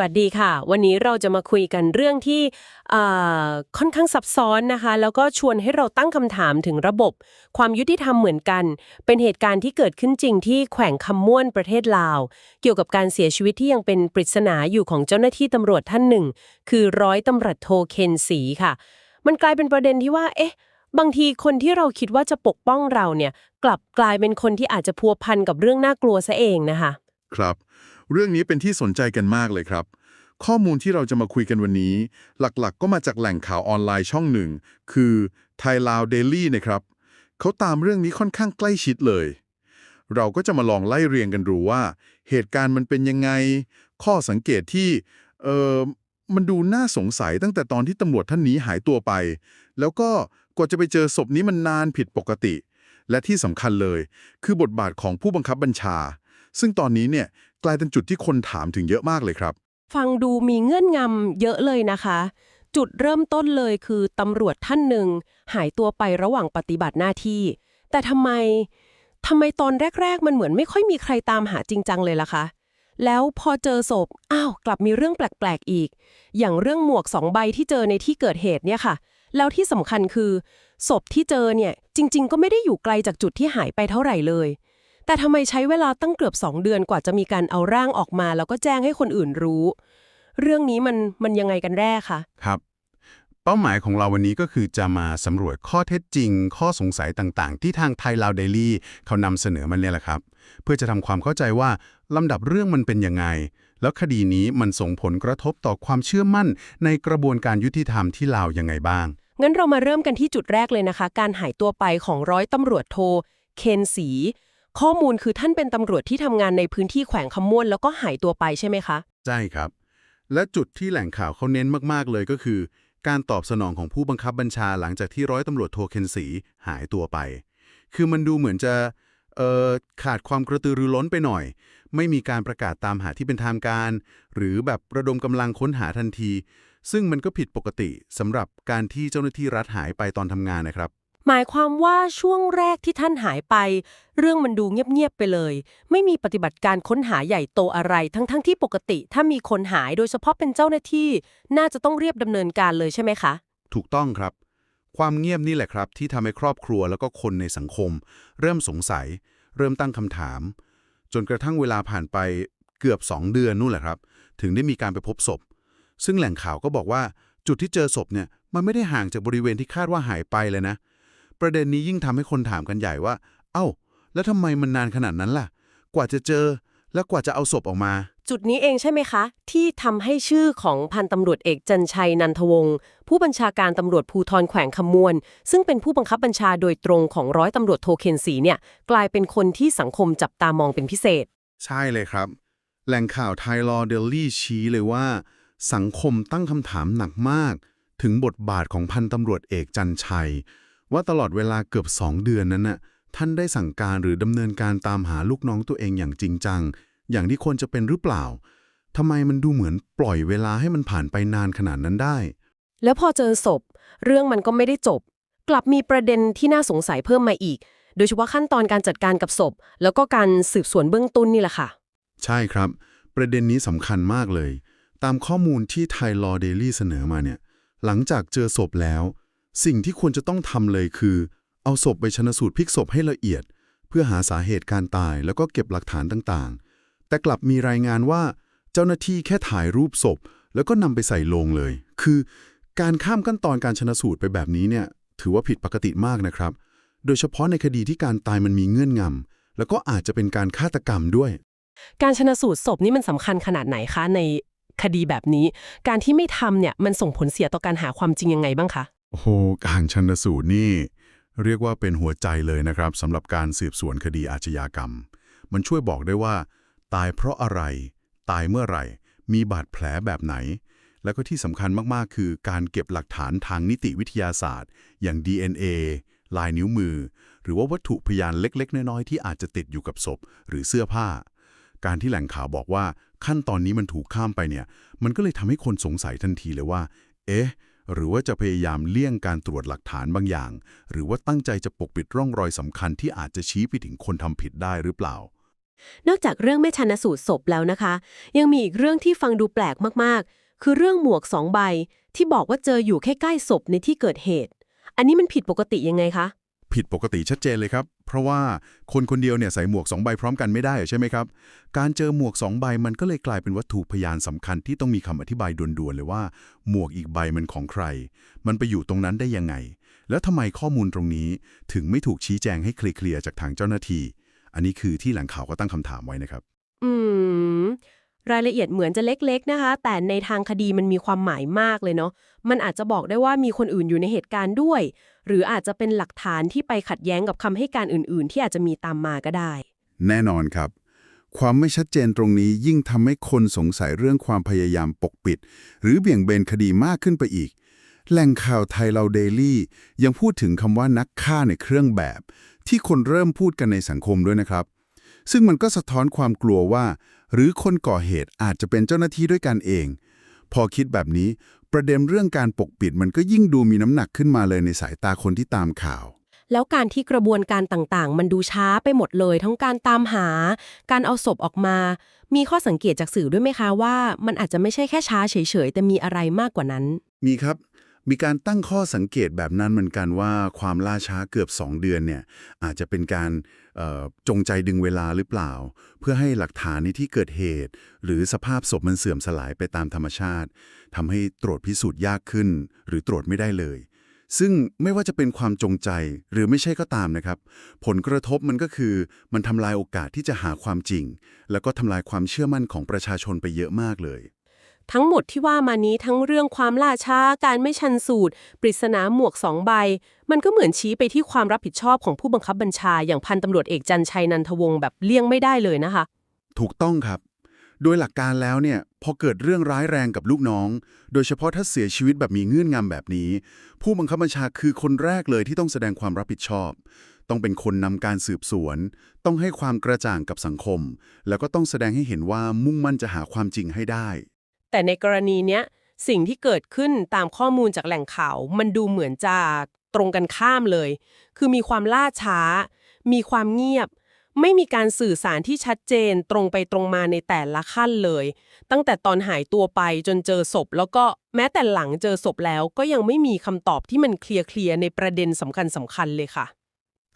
วัสดีค่ะ วันนี้เราจะมาคุยกันเรื่องที่ค่อนข้างซับซ้อนนะคะ แล้วก็ชวนให้เราตั้งคำถามถึงระบบ ความยุติธรรมเหมือนกัน เป็นเหตุการณ์ที่เกิดขึ้นจริงที่แขวงคำม่วนประเทศลาว เกี่ยวกับการเสียชีวิตที่ยังเป็นปริศนาอยู่ของเจ้าหน้าที่ตำรวจท่านหนึ่ง คือร้อยตำรวจโทเคนสีค่ะ มันกลายเป็นประเด็นที่ว่า เอ๊ะ บางทีคนที่เราคิดว่าจะปกป้องเราเนี่ย กลับกลายเป็นคนที่อาจจะพัวพันกับเรื่องน่ากลัวซะเองนะคะ ครับเรื่องนี้เป็นที่สนใจกันมากเลยครับ ข้อมูลที่เราจะมาคุยกันวันนี้ หลักๆก็มาจากแหล่งข่าวออนไลน์ช่องหนึ่ง คือ Thai Lao Daily นะครับ เขาตามเรื่องนี้ค่อนข้างใกล้ชิดเลย เราก็จะมาลองไล่เรียงกันดูว่า เหตุการณ์มันเป็นยังไง ข้อสังเกตที่ เออมันดูน่าสงสัยตั้งแต่ตอนที่ตำรวจท่านนี้หายตัวไป แล้วก็กว่าจะไปเจอศพนี้มันนานผิดปกติ และที่สำคัญเลย คือบทบาทของผู้บังคับบัญชา ซึ่งตอนนี้เนี่ยกลายเป็นจุดที่คนถามถึงเยอะมากเลยครับ ฟังดูมีเงื่อนงำเยอะเลยนะคะ จุดเริ่มต้นเลยคือตำรวจท่านหนึ่งหายตัวไประหว่างปฏิบัติหน้าที่ แต่ทำไมทำไมตอนแรก ๆ มันเหมือนไม่ค่อยมีใครตามหาจริงจังเลยล่ะคะ แล้วพอเจอศพ อ้าว กลับมีเรื่องแปลกๆอีก อย่างเรื่องหมวกสองใบที่เจอในที่เกิดเหตุเนี่ยค่ะ แล้วที่สำคัญคือ ศพที่เจอเนี่ยจริง ๆ ก็ไม่ได้อยู่ไกลจากจุดที่หายไปเท่าไหร่เลย แต่ทำไมใช้เวลาตั้งเกือบสองเดือนกว่าจะมีการเอาร่างออกมา แล้วก็แจ้งให้คนอื่นรู้ เรื่องนี้มันมันยังไงกันแน่คะครับ เป้าหมายของเราวันนี้ก็คือจะมาสำรวจข้อเท็จจริง ข้อสงสัยต่างๆ ที่ทางไทยลาวเดลี่เขานำเสนอมันเนี่ยแหละครับ เพื่อจะทำความเข้าใจว่าลำดับเรื่องมันเป็นยังไง แล้วคดีนี้มันส่งผลกระทบต่อความเชื่อมั่น ในกระบวนการยุติธรรมที่ลาวยังไงบ้างงั้นเรามาเริ่มกันที่จุดแรกเลยนะคะ การหายตัวไปของร้อยตำรวจโท เคนสี ข้อมูลคือท่านเป็นตำรวจที่ทำงานในพื้นที่แขวงคำม่วนแล้วก็หายตัวไปใช่ไหมคะ ใช่ครับ และจุดที่แหล่งข่าวเขาเน้นมาก ๆ เลยก็คือ การตอบสนองของผู้บังคับบัญชาหลังจากที่ร้อยตำรวจโทเคนสีหายตัวไป คือมันดูเหมือนจะขาดความกระตือรือร้นไปหน่อย ไม่มีการประกาศตามหาที่เป็นทางการ หรือแบบระดมกำลังค้นหาทันที ซึ่งมันก็ผิดปกติสำหรับการที่เจ้าหน้าที่รัฐหายไปตอนทำงานนะครับ หมายความว่าช่วงแรกที่ท่านหายไป เรื่องมันดูเงียบ ๆ ไปเลย ไม่มีปฏิบัติการค้นหาใหญ่โตอะไรทั้งๆที่ปกติ ถ้ามีคนหายโดยเฉพาะเป็นเจ้าหน้าที่ น่าจะต้องเรียบดำเนินการเลยใช่ไหมคะ ถูกต้องครับ ความเงียบนี่แหละครับ ที่ทำให้ครอบครัวแล้วก็คนในสังคม เริ่มสงสัย เริ่มตั้งคำถาม จนกระทั่งเวลาผ่านไปเกือบ 2 เดือนนู่นแหละครับ ถึงได้มีการไปพบศพ ซึ่งแหล่งข่าวก็บอกว่าจุดที่เจอศพเนี่ยมันไม่ได้ห่างจากบริเวณที่คาดว่าหายไปเลยนะ ประเด็นนี้ยิ่งทำให้คนถามกันใหญ่ว่า เอ้า แล้วทำไมมันนานขนาดนั้นล่ะ กว่าจะเจอ และกว่าจะเอาศพออกมา จุดนี้เองใช่ไหมคะ ที่ทำให้ชื่อของพันตำรวจเอกจันชัยนันทวงศ์ผู้บัญชาการตำรวจภูธรแขวงคำมวนซึ่งเป็นผู้บังคับบัญชาโดยตรงของร้อยตำรวจโทเคนสีเนี่ย กลายเป็นคนที่สังคมจับตามองเป็นพิเศษ ใช่เลยครับ แหล่งข่าวไทย Law Daily ชี้เลยว่า สังคมตั้งคำถามหนักมาก ถึงบทบาทของพันตำรวจเอกจันชัย ว่าตลอดเวลาเกือบ 2 เดือนนั้นน่ะท่านได้สั่งการหรือดำเนินการตามหาลูกน้องตัวเองอย่างจริงจัง อย่างที่ควรจะเป็นหรือเปล่าทำไมมันดูเหมือนปล่อยเวลาให้มันผ่านไปนานขนาดนั้นได้ แล้วพอเจอศพ เรื่องมันก็ไม่ได้จบ กลับมีประเด็นที่น่าสงสัยเพิ่มมาอีก โดยเฉพาะขั้นตอนการจัดการกับศพ แล้วก็การสืบสวนเบื้องต้นนี่แหละค่ะ ใช่ครับ ประเด็นนี้สำคัญมากเลย ตามข้อมูลที่ไทย Law Daily เสนอมาเนี่ย หลังจากเจอศพแล้ว สิ่งที่ควรจะต้องทำเลยคือ เอาศพไปชนสูตรพลิกศพให้ละเอียด เพื่อหาสาเหตุการตายแล้วก็เก็บหลักฐานต่างๆ แต่กลับมีรายงานว่า เจ้าหน้าที่แค่ถ่ายรูปศพ แล้วก็นำไปใส่โลงเลย คือ การข้ามขั้นตอนการชนสูตรไปแบบนี้เนี่ยถือว่าผิดปกติมากนะครับ โดยเฉพาะในคดีที่การตายมันมีเงื่อนงำแล้วก็อาจจะเป็นการฆาตกรรมด้วย การชนะสูตรศพนี่มันสำคัญขนาดไหนคะในคดีแบบนี้ การที่ไม่ทำเนี่ยมันส่งผลเสียต่อการหาความจริงยังไงบ้างคะ โอ้โหการชันสูตรนี่ เรียกว่าเป็นหัวใจเลยนะครับสำหรับการสืบสวนคดีอาชญากรรม มันช่วยบอกได้ว่า ตายเพราะอะไร ตายเมื่อไหร่ มีบาดแผลแบบไหน แล้วก็ที่สำคัญมากๆ คือการเก็บหลักฐานทางนิติวิทยาศาสตร์ อย่าง DNA ลายนิ้วมือ หรือว่าวัตถุพยานเล็ก ๆ น้อยๆที่อาจจะติดอยู่กับศพ หรือเสื้อผ้า การที่แหล่งข่าวบอกว่าขั้นตอนนี้มันถูกข้ามไปเนี่ย มันก็เลยทำให้คนสงสัยทันทีเลยว่า เอ๊ะ หรือว่าจะพยายามเลี่ยงการตรวจหลักฐานบางอย่าง หรือว่าตั้งใจจะปกปิดร่องรอยสำคัญที่อาจจะชี้ไปถึงคนทำผิดได้หรือเปล่า นอกจากเรื่องไม่ชันสูตรศพแล้วนะคะ ยังมีอีกเรื่องที่ฟังดูแปลกมากๆ คือเรื่องหมวกสองใบ ที่บอกว่าเจออยู่ใกล้ๆศพในที่เกิดเหตุ อันนี้มันผิดปกติยังไงคะ ผิดปกติชัดเจนเลยครับ เพราะว่าคนคนเดียวเนี่ยใส่หมวกสองใบพร้อมกันไม่ได้ใช่ไหมครับ การเจอหมวกสองใบมันก็เลยกลายเป็นวัตถุพยานสำคัญที่ต้องมีคำอธิบายด่วนๆเลยว่า หมวกอีกใบมันของใคร มันไปอยู่ตรงนั้นได้ยังไง แล้วทำไมข้อมูลตรงนี้ถึงไม่ถูกชี้แจงให้เคลียร์จากทางเจ้าหน้าที่ อันนี้คือที่แหล่งข่าวก็ตั้งคำถามไว้นะครับ อืม รายละเอียดเหมือนจะเล็กๆนะคะ แต่ในทางคดีมันมีความหมายมากเลยเนาะ มันอาจจะบอกได้ว่ามีคนอื่นอยู่ในเหตุการณ์ด้วย หรืออาจจะเป็นหลักฐานที่ไปขัดแย้งกับคำให้การอื่นๆ ที่อาจจะมีตามมาก็ได้ แน่นอนครับ ความไม่ชัดเจนตรงนี้ยิ่งทำให้คนสงสัยเรื่องความพยายามปกปิด หรือเบี่ยงเบนคดีมากขึ้นไปอีก แหล่งข่าวไทยเราเดลี่ยังพูดถึงคำว่านักฆ่าในเครื่องแบบ ที่คนเริ่มพูดกันในสังคมด้วยนะครับ ซึ่งมันก็สะท้อนความกลัวว่า หรือคนก่อเหตุอาจจะเป็นเจ้าหน้าที่ด้วยกันเอง พอคิดแบบนี้ ประเด็นเรื่องการปกปิดมันก็ยิ่งดูมีน้ำหนักขึ้นมาเลยในสายตาคนที่ตามข่าว แล้วการที่กระบวนการต่างๆ มันดูช้าไปหมดเลย ทั้งการตามหา การเอาศพออกมา มีข้อสังเกตจากสื่อด้วยไหมคะว่า มันอาจจะไม่ใช่แค่ช้าเฉยๆแต่มีอะไรมากกว่านั้น มีครับ มีการตั้งข้อสังเกตแบบนั้นเหมือนกันว่าความล่าช้าเกือบ 2 เดือนเนี่ยอาจจะเป็นการจงใจดึงเวลาหรือเปล่า เพื่อให้หลักฐานในที่เกิดเหตุ หรือสภาพศพมันเสื่อมสลายไปตามธรรมชาติทำให้ตรวจพิสูจน์ยากขึ้น หรือตรวจไม่ได้เลย ซึ่งไม่ว่าจะเป็นความจงใจหรือไม่ใช่ก็ตามนะครับ ผลกระทบมันก็คือมันทำลายโอกาสที่จะหาความจริง แล้วก็ทำลายความเชื่อมั่นของประชาชนไปเยอะมากเลย ทั้งหมดที่ว่ามานี้ทั้งเรื่องความล่าช้า การไม่ชันสูตร ปริศนาหมวกสองใบ มันก็เหมือนชี้ไปที่ความรับผิดชอบของผู้บังคับบัญชา อย่างพันตำรวจเอกจันชัยนันทวงศ์แบบเลี่ยงไม่ได้เลยนะคะ ถูกต้องครับ โดยหลักการแล้วเนี่ยพอเกิดเรื่องร้ายแรงกับลูกน้อง โดยเฉพาะถ้าเสียชีวิตแบบมีเงื่อนงำแบบนี้ ผู้บังคับบัญชาคือคนแรกเลยที่ต้องแสดงความรับผิดชอบ ต้องเป็นคนนำการสืบสวน ต้องให้ความกระจ่างกับสังคม แล้วก็ต้องแสดงให้เห็นว่ามุ่งมั่นจะหาความจริงให้ได้ แต่ในกรณีเนี้ยสิ่งที่เกิดขึ้นตามข้อมูลจากแหล่งข่าว มันดูเหมือนจะตรงกันข้ามเลย คือมีความล่าช้า มีความเงียบ ไม่มีการสื่อสารที่ชัดเจนตรงไปตรงมาในแต่ละขั้นเลย ตั้งแต่ตอนหายตัวไปจนเจอศพ แล้วก็แม้แต่หลังเจอศพแล้วก็ยังไม่มีคำตอบที่มันเคลียร์ๆในประเด็นสำคัญสำคัญๆเลยค่ะ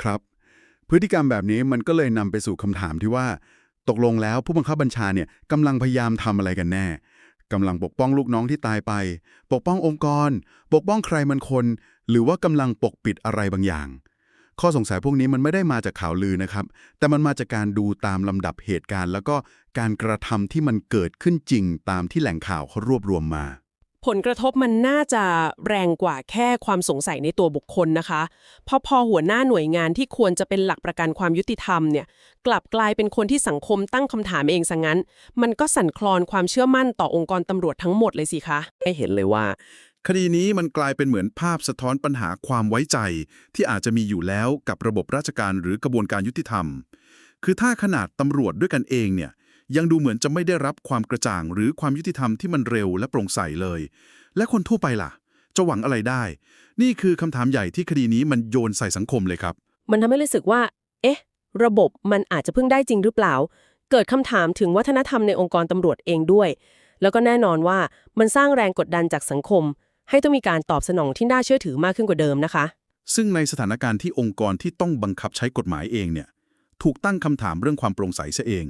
ครับ พฤติกรรมแบบนี้มันก็เลยนำไปสู่คำถามที่ว่า ตกลงแล้วผู้บังคับบัญชาเนี่ยกำลังพยายามทำอะไรกันแน่ กำลังปกป้องลูกน้องที่ตายไป ปกป้ององค์กร ปกป้องใครมันคน หรือว่ากำลังปกปิดอะไรบางอย่าง ข้อสงสัยพวกนี้มันไม่ได้มาจากข่าวลือนะครับ แต่มันมาจากการดูตามลำดับเหตุการณ์ แล้วก็การกระทำที่มันเกิดขึ้นจริงตามที่แหล่งข่าวเขารวบรวมมา ผลกระทบมันน่าจะแรงกว่าแค่ความสงสัยในตัวบุคคลนะคะ เพราะพอหัวหน้าหน่วยงานที่ควรจะเป็นหลักประกันความยุติธรรมเนี่ย กลับกลายเป็นคนที่สังคมตั้งคำถามเองซะงั้น มันก็สั่นคลอนความเชื่อมั่นต่อองค์กรตำรวจทั้งหมดเลยสิคะให้เห็นเลยว่า คดีนี้มันกลายเป็นเหมือนภาพสะท้อนปัญหาความไว้ใจ ที่อาจจะมีอยู่แล้วกับระบบราชการหรือกระบวนการยุติธรรม คือถ้าขนาดตำรวจด้วยกันเองเนี่ย ยังดูเหมือนจะไม่ได้รับความกระจ่าง หรือความยุติธรรมที่มันเร็วและโปร่งใสเลย และคนทั่วไปล่ะ จะหวังอะไรได้ นี่คือคำถามใหญ่ที่คดีนี้มันโยนใส่สังคมเลยครับ มันทำให้รู้สึกว่า เอ๊ะ ระบบมันอาจจะเพิ่งได้จริงหรือเปล่า เกิดคำถามถึงวัฒนธรรมในองค์กรตำรวจเองด้วย แล้วก็แน่นอนว่ามันสร้างแรงกดดันจากสังคม ให้ต้องมีการตอบสนองที่น่าเชื่อถือมากขึ้นกว่าเดิมนะคะ ซึ่งในสถานการณ์ที่องค์กรที่ต้องบังคับใช้กฎหมายเองเนี่ย ถูกตั้งคำถามเรื่องความโปร่งใสเสียเอง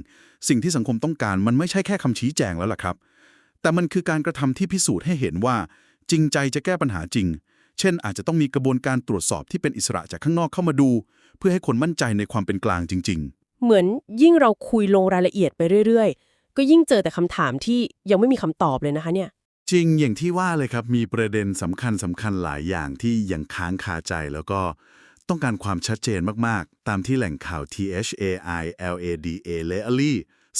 สิ่งที่สังคมต้องการมันไม่ใช่แค่คำชี้แจงแล้วล่ะครับ แต่มันคือการกระทำที่พิสูจน์ให้เห็นว่า จริงใจจะแก้ปัญหาจริง เช่น อาจจะต้องมีกระบวนการตรวจสอบที่เป็นอิสระจากข้างนอกเข้ามาดู เพื่อให้คนมั่นใจในความเป็นกลางจริงเหมือนยิ่งเราคุยลงรายละเอียดไปเรื่อย ๆ ก็ยิ่งเจอแต่คำถามที่ยังไม่มีคำตอบเลยนะคะเนี่ยจริงอย่างที่ว่าเลยครับมีประเด็นสำคัญสำคัญหลายอย่างที่ยังค้างคาใจแล้วก็ ต้องการความชัดเจนมาก ๆ ตามที่แหล่งข่าว THAI LADA l e a l y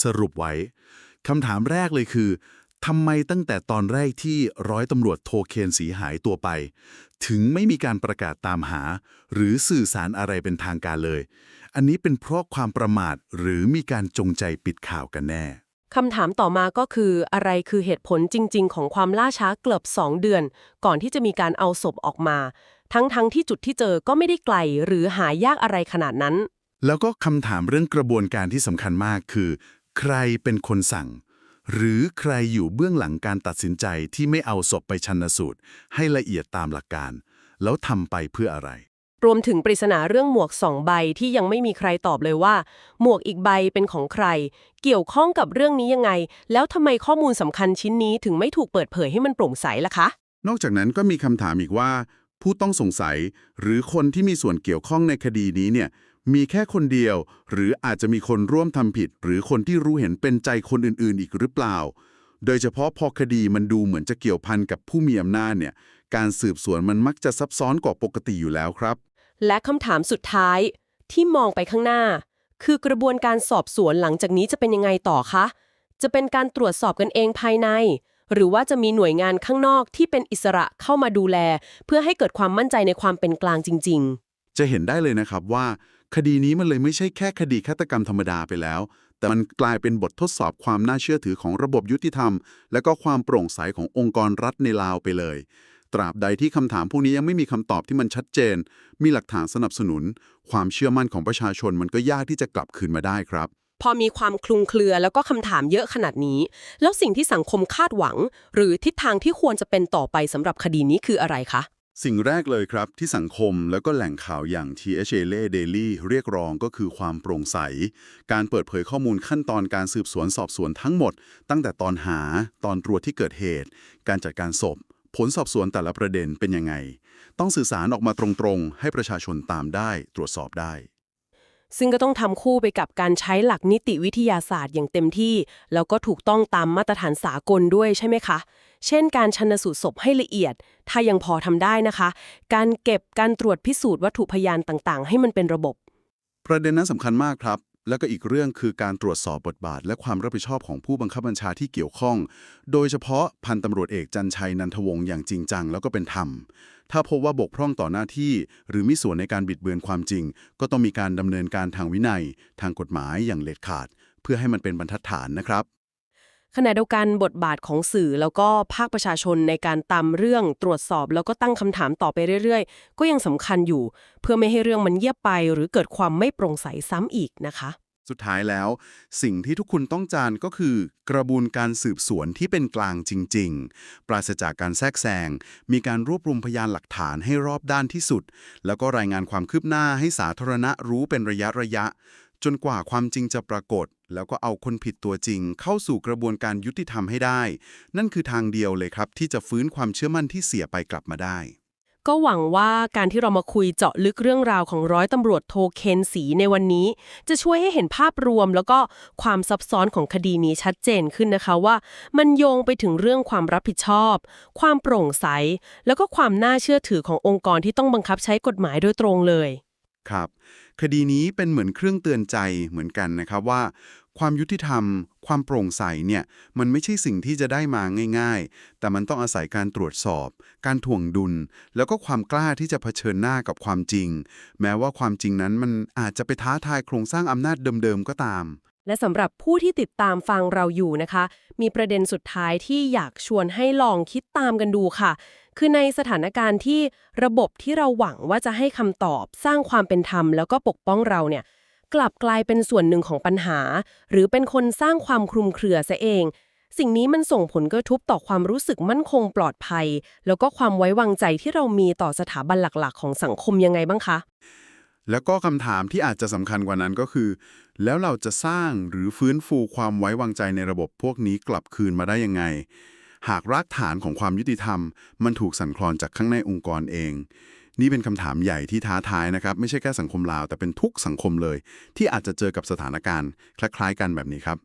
สรุปไว้ คำถามแรกเลยคือทำไมตั้งแต่ตอนแรกที่ร้อยตำรวจโทเคนสีหายตัวไป ถึงไม่มีการประกาศตามหา หรือสื่อสารอะไรเป็นทางการเลย อันนี้เป็นเพราะความประมาทหรือมีการจงใจปิดข่าวกันแน่คำถามต่อมาก็คืออะไรคือเหตุผลจริง ๆ ของความล่าช้าเกือบ2 เดือน ก่อนที่จะมีการเอาศพออกมา ทั้งๆทที่จุดที่เจอก็ไม่ได้ไกลหรือหายากอะไรขนาดนั้น แล้วก็คำถามเรื่องกระบวนการที่สำคัญมากคือ ใครเป็นคนสั่ง หรือใครอยู่เบื้องหลังการตัดสินใจที่ไม่เอาศพไปชันสูตร ให้ละเอียดตามหลักการ แล้วทำไปเพื่ออะไร รวมถึงปริศนาเรื่องหมวกสองใบที่ยังไม่มีใครตอบเลยว่า หมวกอีกใบเป็นของใคร เกี่ยวข้องกับเรื่องนี้ยังไง แล้วทำไมข้อมูลสำคัญชิ้นนี้ถึงไม่ถูกเปิดเผยให้มันโปร่งใสล่ะคะนอกจากนั้นก็มีคำถามอีกว่า ผู้ต้องสงสัย หรือคนที่มีส่วนเกี่ยวข้องในคดีนี้เนี่ยมีแค่คนเดียว หรืออาจจะมีคนร่วมทำผิด หรือคนที่รู้เห็นเป็นใจคนอื่นๆ อีกหรือเปล่า โดยเฉพาะพอคดีมันดูเหมือนจะเกี่ยวพันกับผู้มีอำนาจเนี่ยการสืบสวนมันมักจะซับซ้อนกว่าปกติอยู่แล้วครับ และคำถามสุดท้ายที่มองไปข้างหน้า คือกระบวนการสอบสวนหลังจากนี้จะเป็นยังไงต่อคะ จะเป็นการตรวจสอบกันเองภายใน หรือว่าจะมีหน่วยงานข้างนอกที่เป็นอิสระเข้ามาดูแล เพื่อให้เกิดความมั่นใจในความเป็นกลางจริง ๆ จะเห็นได้เลยนะครับว่า คดีนี้มันเลยไม่ใช่แค่คดีฆาตกรรมธรรมดาไปแล้ว แต่มันกลายเป็นบททดสอบความน่าเชื่อถือของระบบยุติธรรม และก็ความโปร่งใสขององค์กรรัฐในลาวไปเลยตราบใดที่คำถามพวกนี้ยังไม่มีคำตอบที่มันชัดเจน มีหลักฐานสนับสนุน ความเชื่อมั่นของประชาชนมันก็ยากที่จะกลับคืนมาได้ครับ พอมีความคลุมเครือแล้วก็คำถามเยอะขนาดนี้ แล้วสิ่งที่สังคมคาดหวัง หรือทิศทางที่ควรจะเป็นต่อไปสำหรับคดีนี้คืออะไรคะ สิ่งแรกเลยครับที่สังคมแล้วก็แหล่งข่าวอย่าง THLA Daily เรียกร้องก็คือความโปร่งใส การเปิดเผยข้อมูลขั้นตอนการสืบสวนสอบสวนทั้งหมด ตั้งแต่ตอนหา ตอนตรวจที่เกิดเหตุ การจัดการศพ ผลสอบสวนแต่ละประเด็นเป็นยังไง ต้องสื่อสารออกมาตรงๆ ให้ประชาชนตามได้ ตรวจสอบได้ ซึ่งก็ต้องทำคู่ไปกับการใช้หลักนิติวิทยาศาสตร์อย่างเต็มที่ แล้วก็ถูกต้องตามมาตรฐานสากลด้วยใช่ไหมคะ เช่น การชันสูตรศพให้ละเอียด ถ้ายังพอทำได้นะคะ การเก็บการตรวจพิสูจน์วัตถุพยานต่างๆ ให้มันเป็นระบบ ประเด็นนั้นสำคัญมากครับ แล้วก็อีกเรื่องคือการตรวจสอบบทบาท และความรับผิดชอบของผู้บังคับบัญชาที่เกี่ยวข้อง โดยเฉพาะพันตำรวจเอกจันชัยนันทวงศ์อย่างจริงจังแล้วก็เป็นธรรม ถ้าพบว่าบกพร่องต่อหน้าที่ หรือมีส่วนในการบิดเบือนความจริง ก็ต้องมีการดำเนินการทางวินัย ทางกฎหมายอย่างเล็ดขาด เพื่อให้มันเป็นบรรทัดฐานนะครับ ขณะเดียวกันบทบาทของสื่อแล้วก็ภาคประชาชนในการตามเรื่องตรวจสอบแล้วก็ตั้งคำถามต่อไปเรื่อยๆ ก็ยังสำคัญอยู่ เพื่อไม่ให้เรื่องมันเงียบไป หรือเกิดความไม่โปร่งใสซ้ำอีกนะคะ สุดท้ายแล้ว สิ่งที่ทุกคุณต้องการก็คือ กระบวนการสืบสวนที่เป็นกลางจริง ๆ ปราศจากการแทรกแซง มีการรวบรวมพยานหลักฐานให้รอบด้านที่สุด แล้วก็รายงานความคืบหน้าให้สาธารณะรู้เป็นระยะระยะ จนกว่าความจริงจะปรากฏ แล้วก็เอาคนผิดตัวจริง เข้าสู่กระบวนการยุติธรรมให้ได้ นั่นคือทางเดียวเลยครับ ที่จะฟื้นความเชื่อมั่นที่เสียไปกลับมาได้ ก็หวังว่าการที่เรามาคุยเจาะลึกเรื่องราวของร้อยตำรวจโทเคนสีในวันนี้ จะช่วยให้เห็นภาพรวม แล้วก็ความซับซ้อนของคดีนี้ชัดเจนขึ้นนะคะว่า มันโยงไปถึงเรื่องความรับผิดชอบ ความโปร่งใส แล้วก็ความน่าเชื่อถือขององค์กรที่ต้องบังคับใช้กฎหมายโดยตรงเลย ครับ คดีนี้เป็นเหมือนเครื่องเตือนใจเหมือนกันนะครับว่า ความยุติธรรม ความโปร่งใสเนี่ยมันไม่ใช่สิ่งที่จะได้มาง่าย ๆ แต่มันต้องอาศัยการตรวจสอบ การถ่วงดุล แล้วก็ความกล้าที่จะเผชิญหน้ากับความจริง แม้ว่าความจริงนั้นมันอาจจะไปท้าทายโครงสร้างอำนาจเดิมๆก็ตามและสำหรับผู้ที่ติดตามฟังเราอยู่นะคะ มีประเด็นสุดท้ายที่อยากชวนให้ลองคิดตามกันดูค่ะ คือในสถานการณ์ที่ระบบที่เราหวังว่าจะให้คำตอบสร้างความเป็นธรรมแล้วก็ปกป้องเราเนี่ยกลับกลายเป็นส่วนหนึ่งของปัญหา หรือเป็นคนสร้างความคลุมเครือซะเอง สิ่งนี้มันส่งผลกระทบต่อความรู้สึกมั่นคงปลอดภัย แล้วก็ความไว้วางใจที่เรามีต่อสถาบันหลักๆ ของสังคมยังไงบ้างคะ แล้วก็คำถามที่อาจจะสำคัญกว่านั้นก็คือ แล้วเราจะสร้างหรือฟื้นฟูความไว้วางใจในระบบพวกนี้กลับคืนมาได้ยังไง หากรากฐานของความยุติธรรม มันถูกสั่นคลอนจากข้างในองค์กรเอง นี่เป็นคำถามใหญ่ที่ท้าทายนะครับ ไม่ใช่แค่สังคมลาว แต่เป็นทุกสังคมเลย ที่อาจจะเจอกับสถานการณ์ คล้ายๆกันแบบนี้ครับ